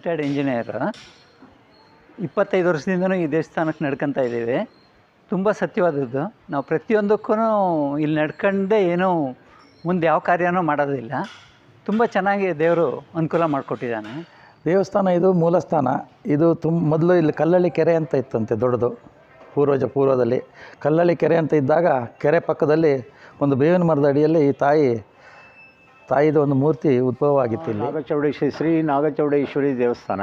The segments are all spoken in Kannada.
Retired engineer. ಇಪ್ಪತ್ತೈದು ವರ್ಷದಿಂದನೂ ಈ ದೇವಸ್ಥಾನಕ್ಕೆ ನಡ್ಕೊತಾ ಇದ್ದೀವಿ. ತುಂಬ ಸತ್ಯವಾದದ್ದು. ನಾವು ಪ್ರತಿಯೊಂದಕ್ಕೂ ಇಲ್ಲಿ ನಡ್ಕೊಂಡೇ ಏನೂ ಮುಂದೆ ಯಾವ ಕಾರ್ಯನೂ ಮಾಡೋದಿಲ್ಲ. ತುಂಬ ಚೆನ್ನಾಗಿ ದೇವರು ಅನುಕೂಲ ಮಾಡಿಕೊಟ್ಟಿದ್ದಾನೆ. ದೇವಸ್ಥಾನ ಇದು ಮೂಲಸ್ಥಾನ. ಇದು ತುಂಬ ಮೊದಲು ಇಲ್ಲಿ ಕಲ್ಲಳ್ಳಿ ಕೆರೆ ಅಂತ ಇತ್ತಂತೆ, ದೊಡ್ಡದು. ಪೂರ್ವಜ ಪೂರ್ವದಲ್ಲಿ ಕಲ್ಲಳ್ಳಿ ಕೆರೆ ಅಂತ ಇದ್ದಾಗ ಕೆರೆ ಪಕ್ಕದಲ್ಲಿ ಒಂದು ಬೇವಿನ ಮರದ ಅಡಿಯಲ್ಲಿ ಈ ತಾಯಿ ತಾಯಿದು ಒಂದು ಮೂರ್ತಿ ಉದ್ಭವ ಆಗಿತ್ತು ಇಲ್ಲಿ. ನಾಗಚೌಡೇಶ್ವರಿ, ಶ್ರೀ ನಾಗಚೌಡೇಶ್ವರಿ ದೇವಸ್ಥಾನ,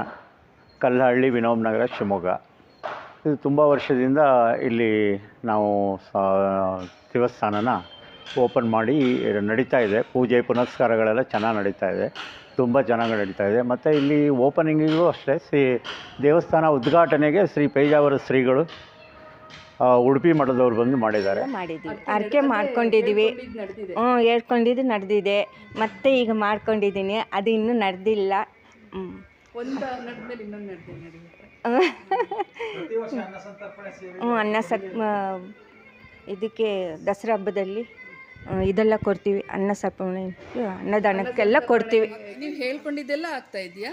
ಕಲ್ಲಹಳ್ಳಿ ವಿನೋಬ್ ನಗರ ಶಿವಮೊಗ್ಗ. ಇದು ತುಂಬ ವರ್ಷದಿಂದ ಇಲ್ಲಿ ನಾವು ದೇವಸ್ಥಾನನ ಓಪನ್ ಮಾಡಿ ನಡೀತಾ ಇದೆ. ಪೂಜೆ, ಪುನಸ್ಕಾರಗಳೆಲ್ಲ ಚೆನ್ನಾಗಿ ನಡೀತಾ ಇದೆ. ತುಂಬ ಚೆನ್ನಾಗಿ ನಡೀತಾ ಇದೆ. ಮತ್ತು ಇಲ್ಲಿ ಓಪನಿಂಗಿಗೂ ಅಷ್ಟೇ ಶ್ರೀ ದೇವಸ್ಥಾನ ಉದ್ಘಾಟನೆಗೆ ಶ್ರೀ ಪೇಜಾವರ ಶ್ರೀಗಳು ಉಡುಪಿ ಮಠದವ್ರು ಬಂದು ಮಾಡಿದ್ದಾರೆ. ಮಾಡಿದ್ದೀವಿ. ಅರ್ಕೆ ಮಾಡ್ಕೊಂಡಿದ್ದೀವಿ. ಹ್ಞೂ ಹೇಳ್ಕೊಂಡಿದ್ದು ನಡೆದಿದೆ. ಮತ್ತೆ ಈಗ ಮಾಡ್ಕೊಂಡಿದ್ದೀನಿ. ಅದು ಇನ್ನೂ ನಡೆದಿಲ್ಲ. ಹ್ಞೂ ಅನ್ನ ಸತ್ ಇದಕ್ಕೆ ದಸರಾ ಹಬ್ಬದಲ್ಲಿ ಇದೆಲ್ಲ ಕೊಡ್ತೀವಿ. ಅನ್ನ ಸರ್ಪಣೆ ಅನ್ನದಾನಕ್ಕೆಲ್ಲ ಕೊಡ್ತೀವಿ. ನೀವು ಹೇಳ್ಕೊಂಡಿದ್ದೆಲ್ಲ ಆಗ್ತಾ ಇದೆಯಾ?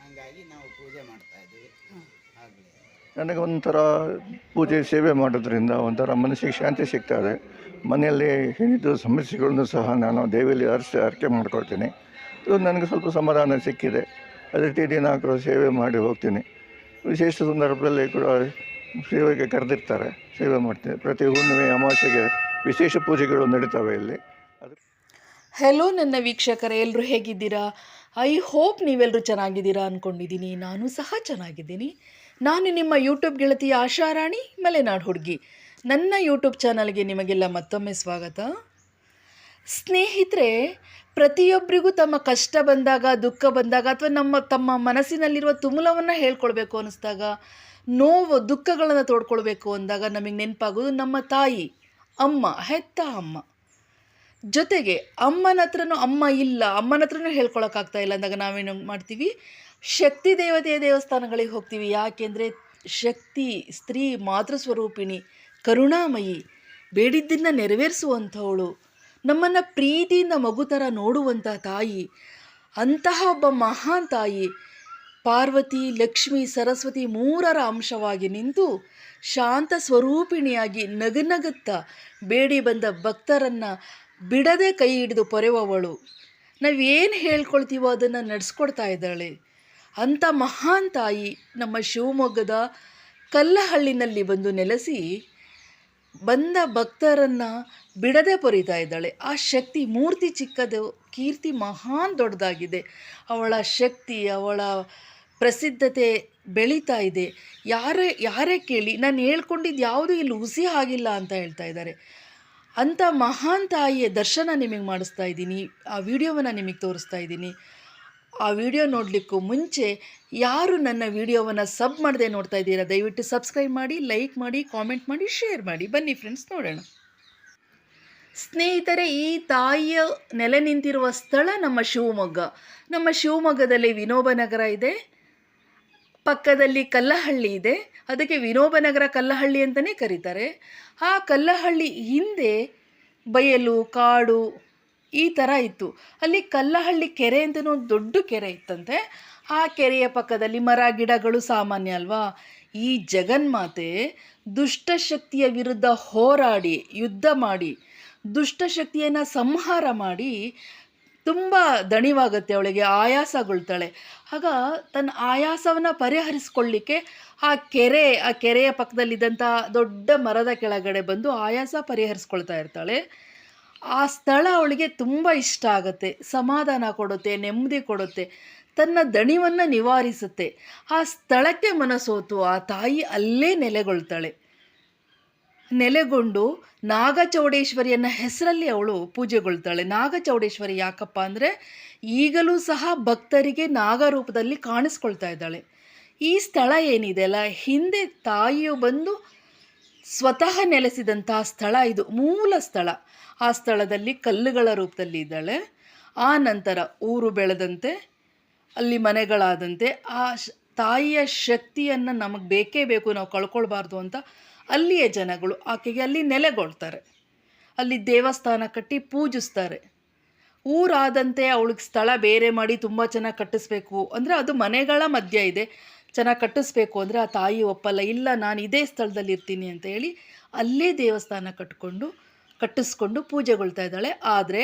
ಹಾಗಾಗಿ ನಾವು ಪೂಜೆ ಸೇವೆ ಮಾಡೋದ್ರಿಂದ ಒಂಥರ ಮನಸ್ಸಿಗೆ ಶಾಂತಿ ಸಿಗ್ತದೆ. ಮನೆಯಲ್ಲಿ ಹೇಳಿದ್ದು ಸಮಸ್ಯೆಗಳನ್ನು ಸಹ ನಾನು ದೇವಿಯಲ್ಲಿ ಅರ್ಸಿ ಅರಕೆ ಮಾಡ್ಕೊಳ್ತೀನಿ. ಇದು ನನಗೆ ಸ್ವಲ್ಪ ಸಮಾಧಾನ ಸಿಕ್ಕಿದೆ. ಅದೇ ರೀತಿ ದಿನಾಂಕ ಸೇವೆ ಮಾಡಿ ಹೋಗ್ತೀನಿ. ವಿಶೇಷ ಸಂದರ್ಭದಲ್ಲಿ ಕೂಡ ಸೇವೆಗೆ ಕರೆದಿರ್ತಾರೆ, ಸೇವೆ ಮಾಡ್ತೀನಿ. ಪ್ರತಿ ಹುಣ್ಣಿಮೆ, ಅಮಾವಾಸ್ಯೆಗೆ ವಿಶೇಷ ಪೂಜೆಗಳು ನಡೀತವೆ ಇಲ್ಲಿ. ಹೆಲೋ ನನ್ನ ವೀಕ್ಷಕರೇ ಎಲ್ಲರೂ ಹೇಗಿದ್ದೀರಾ? ಐ ಹೋಪ್ ನೀವೆಲ್ಲರೂ ಚೆನ್ನಾಗಿದ್ದೀರಾ ಅಂದ್ಕೊಂಡಿದ್ದೀನಿ ನಾನು ಸಹ ಚೆನ್ನಾಗಿದ್ದೀನಿ. ನಾನು ನಿಮ್ಮ ಯೂಟ್ಯೂಬ್ ಗೆಳತಿಯ ಆಶಾರಾಣಿ ಮಲೆನಾಡು ಹುಡುಗಿ. ನನ್ನ ಯೂಟ್ಯೂಬ್ ಚಾನಲ್ಗೆ ನಿಮಗೆಲ್ಲ ಮತ್ತೊಮ್ಮೆ ಸ್ವಾಗತ. ಸ್ನೇಹಿತರೆ, ಪ್ರತಿಯೊಬ್ಬರಿಗೂ ತಮ್ಮ ಕಷ್ಟ ಬಂದಾಗ, ದುಃಖ ಬಂದಾಗ ಅಥವಾ ನಮ್ಮ, ತಮ್ಮ ಮನಸ್ಸಿನಲ್ಲಿರುವ ತುಮುಲವನ್ನು ಹೇಳ್ಕೊಳ್ಬೇಕು ಅನ್ನಿಸ್ದಾಗ ನೋವು, ದುಃಖಗಳನ್ನು ತೋಡ್ಕೊಳ್ಬೇಕು ಅಂದಾಗ ನಮಗೆ ನೆನಪಾಗೋದು ನಮ್ಮ ತಾಯಿ, ಅಮ್ಮ, ಹೆತ್ತ ಅಮ್ಮ. ಜೊತೆಗೆ ಅಮ್ಮನ ಹತ್ರನೂ ಅಮ್ಮ ಇಲ್ಲ ಅಮ್ಮನ ಹತ್ರನೂ ಹೇಳ್ಕೊಳಕ್ಕಾಗ್ತಾ ಇಲ್ಲ ಅಂದಾಗ ನಾವೇನು ಮಾಡ್ತೀವಿ? ಶಕ್ತಿ ದೇವತೆಯ ದೇವಸ್ಥಾನಗಳಿಗೆ ಹೋಗ್ತೀವಿ. ಯಾಕೆಂದರೆ ಶಕ್ತಿ, ಸ್ತ್ರೀ, ಮಾತೃ ಸ್ವರೂಪಿಣಿ, ಕರುಣಾಮಯಿ ಬೇಡಿದ್ದನ್ನು ನೆರವೇರಿಸುವಂಥವಳು. ನಮ್ಮನ್ನು ಪ್ರೀತಿಯಿಂದ ಮಗು ಥರ ನೋಡುವಂಥ ತಾಯಿ, ಅಂತಹ ಒಬ್ಬ ಮಹಾನ್ ತಾಯಿ, ಪಾರ್ವತಿ, ಲಕ್ಷ್ಮಿ, ಸರಸ್ವತಿ ಮೂರರ ಅಂಶವಾಗಿ ನಿಂತು ಶಾಂತ ಸ್ವರೂಪಿಣಿಯಾಗಿ ನಗನಗುತ್ತಾ ಬೇಡಿ ಬಂದ ಭಕ್ತರನ್ನು ಬಿಡದೆ ಕೈ ಹಿಡಿದು ಪೊರೆವವಳು. ನಾವೇನು ಹೇಳ್ಕೊಳ್ತೀವೋ ಅದನ್ನು ನಡೆಸ್ಕೊಡ್ತಾ ಇದ್ದಾಳೆ. ಅಂಥ ಮಹಾನ್ ತಾಯಿ ನಮ್ಮ ಶಿವಮೊಗ್ಗದ ಕಲ್ಲಹಳ್ಳಿನಲ್ಲಿ ಬಂದು ನೆಲೆಸಿ ಬಂದ ಭಕ್ತರನ್ನು ಬಿಡದೆ ಪೊರಿತಾ ಇದ್ದಾಳೆ. ಆ ಶಕ್ತಿ ಮೂರ್ತಿ ಚಿಕ್ಕದು, ಕೀರ್ತಿ ಮಹಾನ್ ದೊಡ್ಡದಾಗಿದೆ. ಅವಳ ಶಕ್ತಿ, ಅವಳ ಪ್ರಸಿದ್ಧತೆ ಬೆಳೀತಾ ಇದೆ. ಯಾರೇ ಯಾರೇ ಕೇಳಿ, ನಾನು ಹೇಳ್ಕೊಂಡಿದ್ದು ಯಾವುದೂ ಇಲ್ಲಿ ಹುಸಿ ಆಗಿಲ್ಲ ಅಂತ ಹೇಳ್ತಾ ಇದ್ದಾರೆ. ಅಂಥ ಮಹಾನ್ ತಾಯಿಯ ದರ್ಶನ ನಿಮಗೆ ಮಾಡಿಸ್ತಾ ಇದ್ದೀನಿ. ಆ ವಿಡಿಯೋವನ್ನು ನಿಮಗೆ ತೋರಿಸ್ತಾ ಇದ್ದೀನಿ. ಆ ವಿಡಿಯೋ ನೋಡಲಿಕ್ಕೂ ಮುಂಚೆ ಯಾರು ನನ್ನ ವಿಡಿಯೋವನ್ನು ಸಬ್ ಮಾಡದೆ ನೋಡ್ತಾ ಇದ್ದೀರಾ, ದಯವಿಟ್ಟು ಸಬ್ಸ್ಕ್ರೈಬ್ ಮಾಡಿ, ಲೈಕ್ ಮಾಡಿ, ಕಾಮೆಂಟ್ ಮಾಡಿ, ಶೇರ್ ಮಾಡಿ. ಬನ್ನಿ ಫ್ರೆಂಡ್ಸ್ ನೋಡೋಣ. ಸ್ನೇಹಿತರೆ, ಈ ತಾಯಿಯ ನೆಲೆ ನಿಂತಿರುವ ಸ್ಥಳ ನಮ್ಮ ಶಿವಮೊಗ್ಗ. ನಮ್ಮ ಶಿವಮೊಗ್ಗದಲ್ಲಿ ವಿನೋಬನಗರ ಇದೆ. ಪಕ್ಕದಲ್ಲಿ ಕಲ್ಲಹಳ್ಳಿ ಇದೆ. ಅದಕ್ಕೆ ವಿನೋಬನಗರ ಕಲ್ಲಹಳ್ಳಿ ಅಂತಲೇ ಕರೀತಾರೆ. ಆ ಕಲ್ಲಹಳ್ಳಿ ಹಿಂದೆ ಬಯಲು, ಕಾಡು ಈ ಥರ ಇತ್ತು. ಅಲ್ಲಿ ಕಲ್ಲಹಳ್ಳಿ ಕೆರೆ ಅಂತಲೂ ಒಂದು ದೊಡ್ಡ ಕೆರೆ ಇತ್ತಂತೆ. ಆ ಕೆರೆಯ ಪಕ್ಕದಲ್ಲಿ ಮರ, ಗಿಡಗಳು ಸಾಮಾನ್ಯ ಅಲ್ವಾ? ಈ ಜಗನ್ಮಾತೆ ದುಷ್ಟಶಕ್ತಿಯ ವಿರುದ್ಧ ಹೋರಾಡಿ, ಯುದ್ಧ ಮಾಡಿ, ದುಷ್ಟಶಕ್ತಿಯನ್ನು ಸಂಹಾರ ಮಾಡಿ ತುಂಬ ದಣಿವಾಗುತ್ತೆ ಅವಳಿಗೆ, ಆಯಾಸಗೊಳ್ತಾಳೆ. ಆಗ ತನ್ನ ಆಯಾಸವನ್ನು ಪರಿಹರಿಸ್ಕೊಳ್ಳಿಕ್ಕೆ ಆ ಕೆರೆ, ಆ ಕೆರೆಯ ಪಕ್ಕದಲ್ಲಿದ್ದಂಥ ದೊಡ್ಡ ಮರದ ಕೆಳಗಡೆ ಬಂದು ಆಯಾಸ ಪರಿಹರಿಸ್ಕೊಳ್ತಾ ಇರ್ತಾಳೆ. ಆ ಸ್ಥಳ ಅವಳಿಗೆ ತುಂಬ ಇಷ್ಟ ಆಗುತ್ತೆ. ಸಮಾಧಾನ ಕೊಡುತ್ತೆ, ನೆಮ್ಮದಿ ಕೊಡುತ್ತೆ, ತನ್ನ ದಣಿವನ್ನು ನಿವಾರಿಸುತ್ತೆ. ಆ ಸ್ಥಳಕ್ಕೆ ಮನಸೋತು, ಆ ತಾಯಿ ಅಲ್ಲೇ ನೆಲೆಗೊಳ್ತಾಳೆ. ನೆಲೆಗೊಂಡು ನಾಗಚೌಡೇಶ್ವರಿಯನ್ನ ಹೆಸರಲ್ಲಿ ಅವಳು ಪೂಜೆಗೊಳ್ತಾಳೆ. ನಾಗಚೌಡೇಶ್ವರಿ ಯಾಕಪ್ಪ ಅಂದರೆ ಈಗಲೂ ಸಹ ಭಕ್ತರಿಗೆ ನಾಗರೂಪದಲ್ಲಿ ಕಾಣಿಸ್ಕೊಳ್ತಾ ಇದ್ದಾಳೆ. ಈ ಸ್ಥಳ ಏನಿದೆ ಅಲ್ಲ, ಹಿಂದೆ ತಾಯಿಯು ಬಂದು ಸ್ವತಃ ನೆಲೆಸಿದಂತಹ ಸ್ಥಳ ಇದು, ಮೂಲ ಸ್ಥಳ. ಆ ಸ್ಥಳದಲ್ಲಿ ಕಲ್ಲುಗಳ ರೂಪದಲ್ಲಿ ಇದ್ದಾಳೆ. ಆ ನಂತರ ಊರು ಬೆಳೆದಂತೆ, ಅಲ್ಲಿ ಮನೆಗಳಾದಂತೆ, ಆ ತಾಯಿಯ ಶಕ್ತಿಯನ್ನು ನಮಗೆ ಬೇಕೇ ಬೇಕು, ನಾವು ಕಳ್ಕೊಳ್ಬಾರ್ದು ಅಂತ ಅಲ್ಲಿಯ ಜನಗಳು, ಆಕೆಗೆ ಅಲ್ಲಿ ನೆಲೆಗೊಳ್ತಾರೆ. ಅಲ್ಲಿ ದೇವಸ್ಥಾನ ಕಟ್ಟಿ ಪೂಜಿಸ್ತಾರೆ. ಊರಾದಂತೆ ಅವಳಿಗೆ ಸ್ಥಳ ಬೇರೆ ಮಾಡಿ ತುಂಬ ಚೆನ್ನಾಗಿ ಕಟ್ಟಿಸ್ಬೇಕು. ಅಂದರೆ ಅದು ಮನೆಗಳ ಮಧ್ಯ ಇದೆ. ಚೆನ್ನಾಗಿ ಕಟ್ಟಿಸ್ಬೇಕು ಅಂದರೆ ಆ ತಾಯಿ ಒಪ್ಪಲ್ಲ, ಇಲ್ಲ, ನಾನು ಇದೇ ಸ್ಥಳದಲ್ಲಿ ಇರ್ತೀನಿ ಅಂತ ಹೇಳಿ ಅಲ್ಲೇ ದೇವಸ್ಥಾನ ಕಟ್ಕೊಂಡು, ಕಟ್ಟಿಸ್ಕೊಂಡು ಪೂಜೆಗೊಳ್ತಾ ಇದ್ದಾಳೆ. ಆದರೆ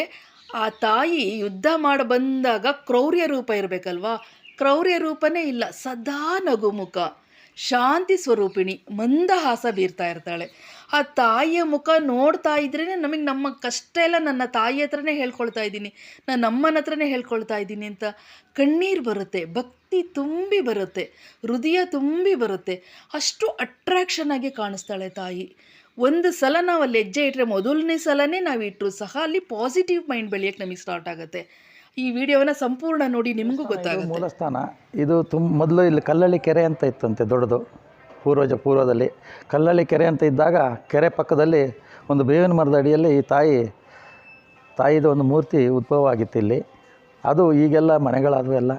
ಆ ತಾಯಿ ಯುದ್ಧ ಮಾಡಿ ಬಂದಾಗ ಕ್ರೌರ್ಯ ರೂಪ ಇರಬೇಕಲ್ವಾ? ಕ್ರೌರ್ಯ ರೂಪನೇ ಇಲ್ಲ, ಸದಾ ನಗುಮುಖ. ಶಾಂತಿ ಸ್ವರೂಪಿಣಿ, ಮಂದಹಾಸ ಬೀರ್ತಾ ಇರ್ತಾಳೆ. ಆ ತಾಯಿಯ ಮುಖ ನೋಡ್ತಾ ಇದ್ರೇ ನಮಗೆ ನಮ್ಮ ಕಷ್ಟ ಎಲ್ಲ ನನ್ನ ತಾಯಿ ಹತ್ರನೇ ಹೇಳ್ಕೊಳ್ತಾ ಇದ್ದೀನಿ ನಾನು ಅಮ್ಮನ ಹತ್ರನೇ ಹೇಳ್ಕೊಳ್ತಾ ಇದ್ದೀನಿ ಅಂತ ಕಣ್ಣೀರು ಬರುತ್ತೆ, ಭಕ್ತಿ ತುಂಬಿ ಬರುತ್ತೆ, ಹೃದಯ ತುಂಬಿ ಬರುತ್ತೆ. ಅಷ್ಟು ಅಟ್ರಾಕ್ಷನ್ ಆಗಿ ಕಾಣಿಸ್ತಾಳೆ ತಾಯಿ. ಒಂದು ಸಲ ನಾವು ಅಲ್ಲಿ ಹೆಜ್ಜೆ ಇಟ್ಟರೆ ಮೊದಲನೇ ಸಲನೇ ನಾವು ಇಟ್ಟರು ಸಹ ಅಲ್ಲಿ ಪಾಸಿಟಿವ್ ಮೈಂಡ್ ಬೆಳೆಯೋಕ್ಕೆ ನಮಗೆ ಸ್ಟಾರ್ಟ್ ಆಗುತ್ತೆ. ಈ ವಿಡಿಯೋನ ಸಂಪೂರ್ಣ ನೋಡಿ ನಿಮಗೂ ಗೊತ್ತಾಗುತ್ತೆ. ಮೂಲಸ್ಥಾನ ಇದು ತುಂಬ ಮೊದಲು ಇಲ್ಲಿ ಕಲ್ಲಳ್ಳಿ ಕೆರೆ ಅಂತ ಇತ್ತಂತೆ ದೊಡ್ಡದು. ಪೂರ್ವಜ ಪೂರ್ವದಲ್ಲಿ. ಕಲ್ಲಳ್ಳಿ ಕೆರೆ ಅಂತ ಇದ್ದಾಗ ಕೆರೆ ಪಕ್ಕದಲ್ಲಿ ಒಂದು ಬೇವಿನ ಮರದ ಅಡಿಯಲ್ಲಿ ಈ ತಾಯಿ ತಾಯಿದು ಒಂದು ಮೂರ್ತಿ ಉದ್ಭವ ಆಗಿತ್ತು ಇಲ್ಲಿ. ಅದು ಈಗೆಲ್ಲ ಮನೆಗಳಾದವು ಎಲ್ಲ.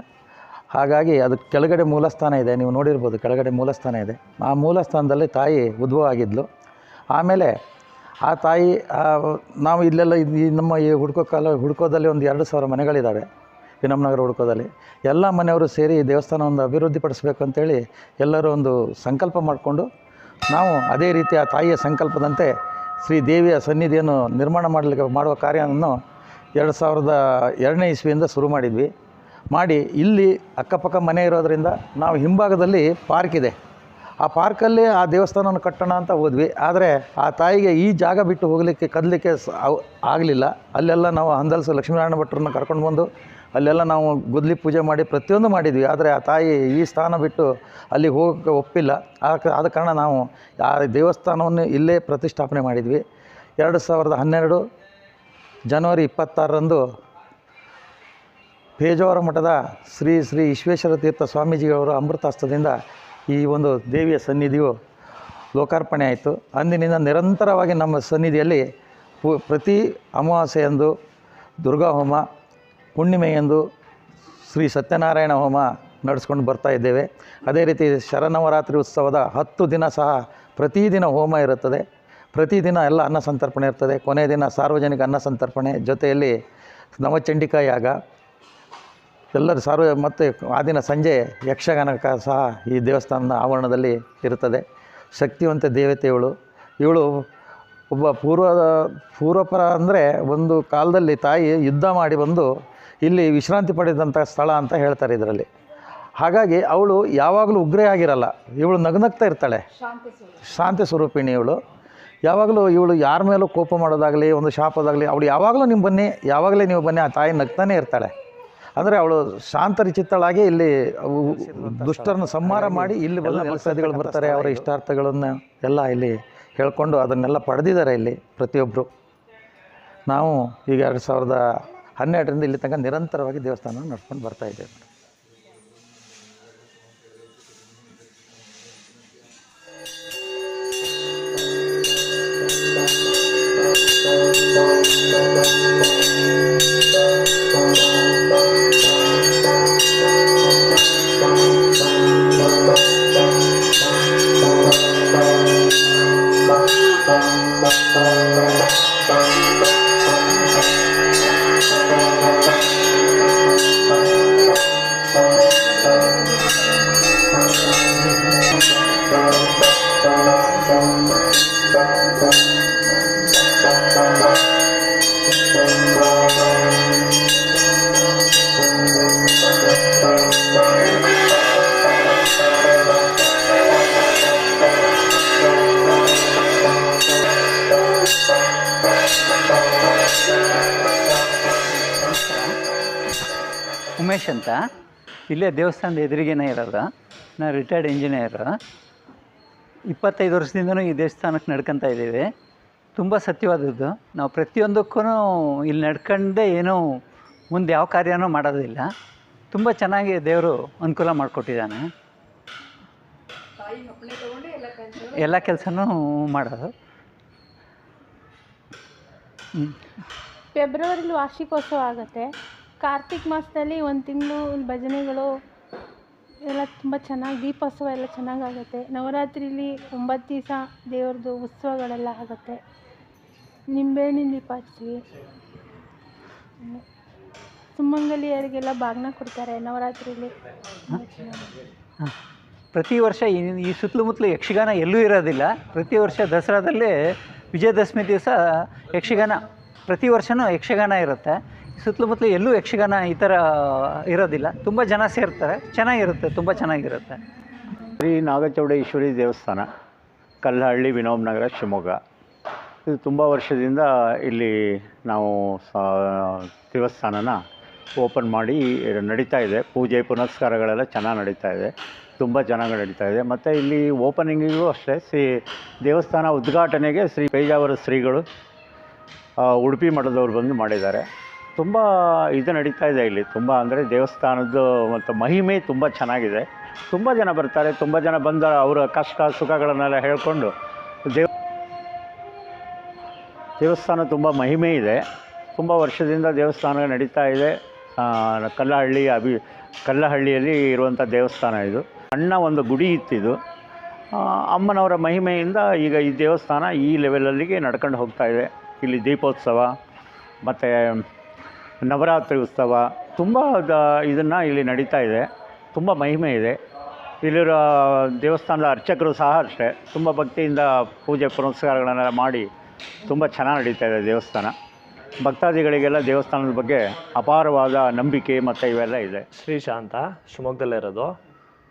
ಹಾಗಾಗಿ ಅದು ಕೆಳಗಡೆ ಮೂಲಸ್ಥಾನ ಇದೆ ನೀವು ನೋಡಿರ್ಬೋದು ಕೆಳಗಡೆ ಮೂಲಸ್ಥಾನ ಇದೆ. ಆ ಮೂಲಸ್ಥಾನದಲ್ಲಿ ತಾಯಿ ಉದ್ಭವ ಆಗಿದ್ಲು ಆಮೇಲೆ ಆ ತಾಯಿ ನಾವು ಇಲ್ಲೆಲ್ಲ ನಮ್ಮ ಈ ಹುಡ್ಕೋ ಕಾಲ ಹುಡ್ಕೋದಲ್ಲಿ ಒಂದು ಎರಡು ಸಾವಿರ ಮನೆಗಳಿದ್ದಾವೆ ವಿನಮ್ನಗರ ಹುಡ್ಕೋದಲ್ಲಿ. ಎಲ್ಲ ಮನೆಯವರು ಸೇರಿ ಈ ದೇವಸ್ಥಾನವನ್ನು ಅಭಿವೃದ್ಧಿ ಪಡಿಸ್ಬೇಕು ಅಂತೇಳಿ ಎಲ್ಲರೂ ಒಂದು ಸಂಕಲ್ಪ ಮಾಡಿಕೊಂಡು ನಾವು ಅದೇ ರೀತಿ ಆ ತಾಯಿಯ ಸಂಕಲ್ಪದಂತೆ ಶ್ರೀ ದೇವಿಯ ಸನ್ನಿಧಿಯನ್ನು ನಿರ್ಮಾಣ ಮಾಡಲಿಕ್ಕೆ, ಮಾಡುವ ಕಾರ್ಯವನ್ನು ಎರಡು ಸಾವಿರದ ಎರಡನೇ ಇಸ್ವಿಯಿಂದ ಶುರು ಮಾಡಿದ್ವಿ. ಮಾಡಿ ಇಲ್ಲಿ ಅಕ್ಕಪಕ್ಕ ಮನೆ ಇರೋದರಿಂದ ನಾವು ಹಿಂಭಾಗದಲ್ಲಿ ಪಾರ್ಕ್ ಇದೆ. ಆ ಪಾರ್ಕಲ್ಲಿ ಆ ದೇವಸ್ಥಾನವನ್ನು ಕಟ್ಟೋಣ ಅಂತ ಹೋದ್ವಿ. ಆದರೆ ಆ ತಾಯಿಗೆ ಈ ಜಾಗ ಬಿಟ್ಟು ಹೋಗಲಿಕ್ಕೆ, ಕದಲಿಕ್ಕೆ ಆಗಲಿಲ್ಲ. ಅಲ್ಲೆಲ್ಲ ನಾವು ಹಂದಲ್ಸು ಲಕ್ಷ್ಮೀನಾರಾಯಣ ಭಟ್ರನ್ನ ಕರ್ಕೊಂಡು ಬಂದು ಅಲ್ಲೆಲ್ಲ ನಾವು ಗುದ್ಲಿ ಪೂಜೆ ಮಾಡಿ ಪ್ರತಿಯೊಂದು ಮಾಡಿದ್ವಿ. ಆದರೆ ಆ ತಾಯಿ ಈ ಸ್ಥಾನ ಬಿಟ್ಟು ಅಲ್ಲಿಗೆ ಹೋಗೋಕ್ಕೆ ಒಪ್ಪಿಲ್ಲ. ಆದ ಕಾರಣ ನಾವು ಆ ದೇವಸ್ಥಾನವನ್ನು ಇಲ್ಲೇ ಪ್ರತಿಷ್ಠಾಪನೆ ಮಾಡಿದ್ವಿ. ಎರಡು ಸಾವಿರದ ಹನ್ನೆರಡು ಜನವರಿ ಇಪ್ಪತ್ತಾರರಂದು ಪೇಜಾವರ ಮಠದ ಶ್ರೀ ಶ್ರೀ ವಿಶ್ವೇಶ್ವರ ತೀರ್ಥ ಸ್ವಾಮೀಜಿಯವರು ಅಮೃತಾಸ್ತದಿಂದ ಈ ಒಂದು ದೇವಿಯ ಸನ್ನಿಧಿಯು ಲೋಕಾರ್ಪಣೆ ಆಯಿತು. ಅಂದಿನಿಂದ ನಿರಂತರವಾಗಿ ನಮ್ಮ ಸನ್ನಿಧಿಯಲ್ಲಿ ಪ್ರತಿ ಅಮಾವಾಸ್ಯೆಯಂದು ದುರ್ಗಾ ಹೋಮ, ಹುಣ್ಣಿಮೆಯಂದು ಶ್ರೀ ಸತ್ಯನಾರಾಯಣ ಹೋಮ ನಡೆಸ್ಕೊಂಡು ಬರ್ತಾ ಇದ್ದೇವೆ. ಅದೇ ರೀತಿ ಶರನವರಾತ್ರಿ ಉತ್ಸವದ ಹತ್ತು ದಿನ ಸಹ ಪ್ರತಿದಿನ ಹೋಮ ಇರುತ್ತದೆ. ಪ್ರತಿದಿನ ಎಲ್ಲ ಅನ್ನ ಸಂತರ್ಪಣೆ ಇರ್ತದೆ. ಕೊನೆಯ ದಿನ ಸಾರ್ವಜನಿಕ ಅನ್ನ ಸಂತರ್ಪಣೆ, ಜೊತೆಯಲ್ಲಿ ನವಚಂಡಿಕಾ ಯಾಗ ಎಲ್ಲರೂ ಸಾರ್ವ ಮತ್ತು ಆ ದಿನ ಸಂಜೆ ಯಕ್ಷಗಾನ ಸಹ ಈ ದೇವಸ್ಥಾನದ ಆವರಣದಲ್ಲಿ ಇರುತ್ತದೆ. ಶಕ್ತಿವಂತ ದೇವತೆ ಇವಳು. ಇವಳು ಒಬ್ಬ ಪೂರ್ವ, ಪೂರ್ವಪರ ಅಂದರೆ ಒಂದು ಕಾಲದಲ್ಲಿ ತಾಯಿ ಯುದ್ಧ ಮಾಡಿ ಬಂದು ಇಲ್ಲಿ ವಿಶ್ರಾಂತಿ ಪಡೆದಂಥ ಸ್ಥಳ ಅಂತ ಹೇಳ್ತಾರೆ ಇದರಲ್ಲಿ. ಹಾಗಾಗಿ ಅವಳು ಯಾವಾಗಲೂ ಉಗ್ರೆ ಆಗಿರಲ್ಲ. ಇವಳು ನಗನಗ್ತಾ ಇರ್ತಾಳೆ. ಶಾಂತಿ ಸ್ವರೂಪಿಣಿ ಇವಳು. ಯಾವಾಗಲೂ ಇವಳು ಯಾರ ಮೇಲೂ ಕೋಪ ಮಾಡೋದಾಗಲಿ, ಒಂದು ಶಾಪದಾಗಲಿ, ಅವಳು ಯಾವಾಗಲೂ ನೀವು ಬನ್ನಿ, ಯಾವಾಗಲೇ ನೀವು ಬನ್ನಿ, ಆ ತಾಯಿ ನಗ್ತಾನೆ ಇರ್ತಾಳೆ. ಅಂದರೆ ಅವಳು ಶಾಂತರಿಚಿತ್ತಳಾಗಿ ಇಲ್ಲಿ ದುಷ್ಟರನ್ನು ಸಂಹಾರ ಮಾಡಿ ಇಲ್ಲಿ ಬಂದ ಭಕ್ತಾದಿಗಳು ಬರ್ತಾರೆ ಅವರ ಇಷ್ಟಾರ್ಥಗಳನ್ನು ಎಲ್ಲ ಇಲ್ಲಿ ಹೇಳ್ಕೊಂಡು ಅದನ್ನೆಲ್ಲ ಪಡೆದಿದ್ದಾರೆ ಇಲ್ಲಿ ಪ್ರತಿಯೊಬ್ಬರು ನಾವು ಈಗ ಎರಡು ಸಾವಿರದ ಹನ್ನೆರಡರಿಂದ ಇಲ್ಲಿ ತನಕ ನಿರಂತರವಾಗಿ ದೇವಸ್ಥಾನ ನಡ್ಕೊಂಡು ಬರ್ತಾ ಇದ್ದೇವೆ ಮೇಡಮ್ ಉಮೇಶ್ ಅಂತ. ಇಲ್ಲೇ ದೇವಸ್ಥಾನದ ಎದುರಿಗೇನೆ ಇರೋದು. ನಾನು ರಿಟೈರ್ಡ್ ಇಂಜಿನಿಯರ್ ಇಪ್ಪತ್ತೈದು ವರ್ಷದಿಂದನೂ ಈ ದೇವಸ್ಥಾನಕ್ಕೆ ನಡ್ಕೊತಾ ಇದ್ದೀವಿ. ತುಂಬ ಸತ್ಯವಾದದ್ದು. ನಾವು ಪ್ರತಿಯೊಂದಕ್ಕೂ ಇಲ್ಲಿ ನಡ್ಕೊಂಡೇ ಏನೂ ಮುಂದೆ ಯಾವ ಕಾರ್ಯನೂ ಮಾಡೋದಿಲ್ಲ. ತುಂಬ ಚೆನ್ನಾಗಿ ದೇವರು ಅನುಕೂಲ ಮಾಡಿಕೊಟ್ಟಿದ್ದಾನೆ. ಎಲ್ಲ ಕೆಲಸನೂ ಮಾಡೋದು. ಫೆಬ್ರವರಿಲಿ ವಾರ್ಷಿಕೋತ್ಸವ ಆಗುತ್ತೆ. ಕಾರ್ತಿಕ್ ಮಾಸದಲ್ಲಿ ಒಂದು ತಿಂಗಳು ಭಜನೆಗಳು, ಎಲ್ಲ ತುಂಬ ಚೆನ್ನಾಗಿ, ದೀಪೋತ್ಸವ ಎಲ್ಲ ಚೆನ್ನಾಗಾಗುತ್ತೆ ನವರಾತ್ರಿಲಿ ಒಂಬತ್ತು ದಿವಸ ದೇವ್ರದ್ದು ಉತ್ಸವಗಳೆಲ್ಲ ಆಗುತ್ತೆ. ನಿಂಬೆಹಣ್ಣಿನ ದೀಪ ಹಚ್ತೀವಿ. ಸುಮಂಗಲಿಯರಿಗೆಲ್ಲ ಬಾಗ್ನ ಕೊಡ್ತಾರೆ ನವರಾತ್ರಿಲಿ. ಪ್ರತಿ ವರ್ಷ ಈ ಈ ಯಕ್ಷಗಾನ ಎಲ್ಲೂ ಇರೋದಿಲ್ಲ. ಪ್ರತಿ ವರ್ಷ ದಸರಾದಲ್ಲಿ ವಿಜಯದಶಮಿ ದಿವಸ ಯಕ್ಷಗಾನ, ಪ್ರತಿ ವರ್ಷವೂ ಯಕ್ಷಗಾನ ಇರುತ್ತೆ. ಸುತ್ತಮುತ್ತಲು ಎಲ್ಲೂ ಯಕ್ಷಗಾನ ಈ ಥರ ಇರೋದಿಲ್ಲ. ತುಂಬ ಜನ ಸೇರ್ತಾರೆ. ಚೆನ್ನಾಗಿರುತ್ತೆ. ತುಂಬ ಚೆನ್ನಾಗಿರುತ್ತೆ. ಶ್ರೀ ನಾಗಚೌಡೇಶ್ವರಿ ದೇವಸ್ಥಾನ, ಕಲ್ಲಹಳ್ಳಿ, ವಿನೋಬ್ ನಗರ, ಶಿವಮೊಗ್ಗ. ಇದು ತುಂಬ ವರ್ಷದಿಂದ ಇಲ್ಲಿ ನಾವು ದೇವಸ್ಥಾನನ ಓಪನ್ ಮಾಡಿ ನಡೀತಾ ಇದೆ. ಪೂಜೆ, ಪುನಸ್ಕಾರಗಳೆಲ್ಲ ಚೆನ್ನಾಗಿ ನಡೀತಾ ಇದೆ. ತುಂಬ ಚೆನ್ನಾಗಿ ನಡೀತಾ ಇದೆ. ಮತ್ತು ಇಲ್ಲಿ ಓಪನಿಂಗಿಗೂ ಅಷ್ಟೇ ಶ್ರೀ ದೇವಸ್ಥಾನ ಉದ್ಘಾಟನೆಗೆ ಶ್ರೀ ಪೇಜಾವರ ಶ್ರೀಗಳು ಉಡುಪಿ ಮಠದವ್ರು ಬಂದು ಮಾಡಿದ್ದಾರೆ. ತುಂಬ ಇದು ನಡೀತಾ ಇದೆ ಇಲ್ಲಿ. ತುಂಬ ಅಂದರೆ ದೇವಸ್ಥಾನದ್ದು ಮತ್ತು ಮಹಿಮೆ ತುಂಬ ಚೆನ್ನಾಗಿದೆ. ತುಂಬ ಜನ ಬರ್ತಾರೆ, ತುಂಬ ಜನ ಬಂದ ಅವರ ಕಷ್ಟ ಸುಖಗಳನ್ನೆಲ್ಲ ಹೇಳಿಕೊಂಡು ದೇವ ದೇವಸ್ಥಾನ ತುಂಬ ಮಹಿಮೆ ಇದೆ. ತುಂಬ ವರ್ಷದಿಂದ ದೇವಸ್ಥಾನ ನಡೀತಾ ಇದೆ. ಕಲ್ಲಹಳ್ಳಿ ಅಭಿ, ಕಲ್ಲಹಳ್ಳಿಯಲ್ಲಿ ಇರುವಂಥ ದೇವಸ್ಥಾನ ಇದು. ಸಣ್ಣ ಒಂದು ಗುಡಿ ಇತ್ತಿದು. ಅಮ್ಮನವರ ಮಹಿಮೆಯಿಂದ ಈಗ ಈ ದೇವಸ್ಥಾನ ಈ ಲೆವೆಲಲ್ಲಿಗೆ ನಡ್ಕೊಂಡು ಹೋಗ್ತಾ ಇದೆ. ಇಲ್ಲಿ ದೀಪೋತ್ಸವ, ಮತ್ತು ನವರಾತ್ರಿ ಉತ್ಸವ. ತುಂಬ ಇದನ್ನು ಇಲ್ಲಿ ನಡೀತಾ ಇದೆ. ತುಂಬ ಮಹಿಮೆ ಇದೆ. ಇಲ್ಲಿರೋ ದೇವಸ್ಥಾನದ ಅರ್ಚಕರು ಸಹ ಅಷ್ಟೇ. ತುಂಬ ಭಕ್ತಿಯಿಂದ ಪೂಜೆ ಪುನಸ್ಕಾರಗಳನ್ನೆಲ್ಲ ಮಾಡಿ ತುಂಬ ಚೆನ್ನಾಗಿ ನಡೀತಾ ಇದೆ ದೇವಸ್ಥಾನ. ಭಕ್ತಾದಿಗಳಿಗೆಲ್ಲ ದೇವಸ್ಥಾನದ ಬಗ್ಗೆ ಅಪಾರವಾದ ನಂಬಿಕೆ ಮತ್ತು ಇವೆಲ್ಲ ಇದೆ. ಶ್ರೀಶಾಂತ ಶಿವಮೊಗ್ಗದಲ್ಲಿರೋದು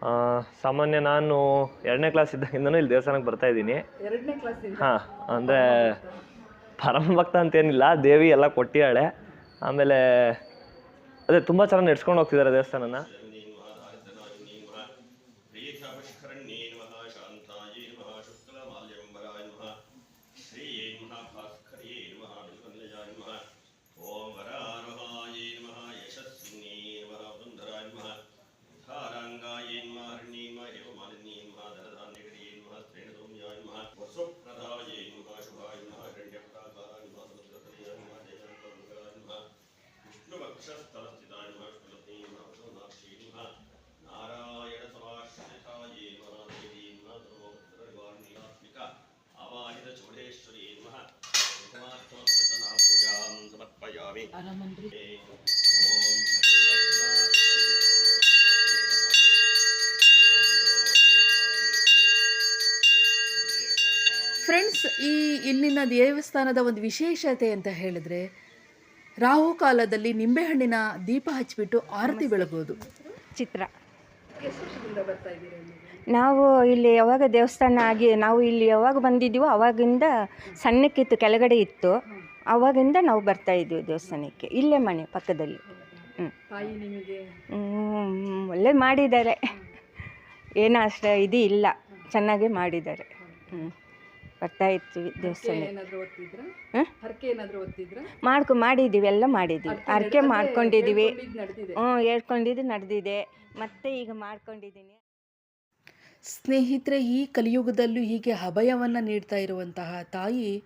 ಆ, ಸಾಮಾನ್ಯ ನಾನು ಎರಡನೇ ಕ್ಲಾಸ್ ಇದ್ದಾಗಿಂದನೂ ಇಲ್ಲಿ ದೇವಸ್ಥಾನಕ್ಕೆ ಬರ್ತಾ ಇದ್ದೀನಿ. ಎರಡನೇ ಕ್ಲಾಸ್ ಹಾಂ ಅಂದರೆ ಪರಮ ಭಕ್ತ ಅಂತೇನಿಲ್ಲ ದೇವಿ ಎಲ್ಲ ಕೊಟ್ಟಿಯಾಳೆ ಆಮೇಲೆ ಅದೇ ತುಂಬ ಚೆನ್ನಾಗಿ ನಡ್ಸ್ಕೊಂಡು ಹೋಗ್ತಿದ್ದಾರೆ ದೇವಸ್ಥಾನನ. ಫ್ರೆಂಡ್ಸ್ ಈ ಇಲ್ಲಿನ ದೇವಸ್ಥಾನದ ಒಂದು ವಿಶೇಷತೆ ಅಂತ ಹೇಳಿದ್ರೆ ರಾಹು ಕಾಲದಲ್ಲಿ ನಿಂಬೆಹಣ್ಣಿನ ದೀಪ ಹಚ್ಚಿಬಿಟ್ಟು ಆರತಿ ಬೆಳಗೋದು ಚಿತ್ರ. ನಾವು ಇಲ್ಲಿ ಯಾವಾಗ ದೇವಸ್ಥಾನ ಆಗಿ ನಾವು ಇಲ್ಲಿ ಯಾವಾಗ ಬಂದಿದ್ದೀವೋ ಅವಾಗಿಂದ ಸಣ್ಣಕ್ಕಿತ್ತು ಕೆಳಗಡೆ ಇತ್ತು. ಅವಾಗಿಂದ ನಾವು ಬರ್ತಾ ಇದ್ದೀವಿ ದೇವಸ್ಥಾನಕ್ಕೆ ಇಲ್ಲೇ ಮನೆ ಪಕ್ಕದಲ್ಲಿ. ಹ್ಞೂ ತಾಯಿ ನಿಮಗೆ? ಒಳ್ಳೆ ಮಾಡಿದ್ದಾರೆ. ಏನೋ ಅಷ್ಟು ಇದು ಇಲ್ಲ. ಚೆನ್ನಾಗೇ ಮಾಡಿದ್ದಾರೆ. ಹ್ಞೂ ಬರ್ತಾ ಇರ್ತೀವಿ ದೇವಸ್ಥಾನ ಮಾಡ್ಕೊ ಮಾಡಿದ್ದೀವಿ ಎಲ್ಲ ಮಾಡಿದ್ದೀವಿ. ಹರಕೆ ಮಾಡ್ಕೊಂಡಿದ್ದೀವಿ. ಹ್ಞೂ ಹೇಳ್ಕೊಂಡಿದ್ದು ನಡೆದಿದೆ. ಮತ್ತೆ ಈಗ ಮಾಡ್ಕೊಂಡಿದ್ದೀನಿ. ಸ್ನೇಹಿತರೆ ಈ ಕಲಿಯುಗದಲ್ಲೂ ಹೀಗೆ ಅಭಯವನ್ನು ನೀಡ್ತಾ ಇರುವಂತಹ ತಾಯಿ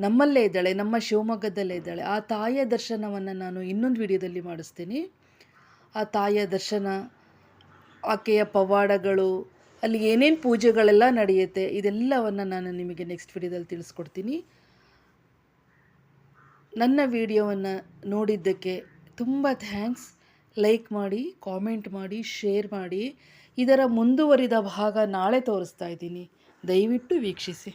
ನಮ್ಮಲ್ಲೇ ಇದ್ದಾಳೆ ನಮ್ಮ ಶಿವಮೊಗ್ಗದಲ್ಲೇ ಇದ್ದಾಳೆ. ಆ ತಾಯಿಯ ದರ್ಶನವನ್ನು ನಾನು ಇನ್ನೊಂದು ವಿಡಿಯೋದಲ್ಲಿ ಮಾಡಿಸ್ತೀನಿ. ಆ ತಾಯಿಯ ದರ್ಶನ ಆಕೆಯ ಪವಾಡಗಳು ಅಲ್ಲಿ ಏನೇನು ಪೂಜೆಗಳೆಲ್ಲ ನಡೆಯುತ್ತೆ, ಇದೆಲ್ಲವನ್ನು ನಾನು ನಿಮಗೆ ನೆಕ್ಸ್ಟ್ ವಿಡಿಯೋದಲ್ಲಿ ತಿಳಿಸ್ಕೊಡ್ತೀನಿ. ನನ್ನ ವಿಡಿಯೋವನ್ನು ನೋಡಿದ್ದಕ್ಕೆ ತುಂಬ ಥ್ಯಾಂಕ್ಸ್ ಲೈಕ್ ಮಾಡಿ ಕಾಮೆಂಟ್ ಮಾಡಿ ಶೇರ್ ಮಾಡಿ. ಇದರ ಮುಂದುವರಿದ ಭಾಗ ನಾಳೆ ತೋರಿಸ್ತಾ ಇದ್ದೀನಿ. ದಯವಿಟ್ಟು ವೀಕ್ಷಿಸಿ.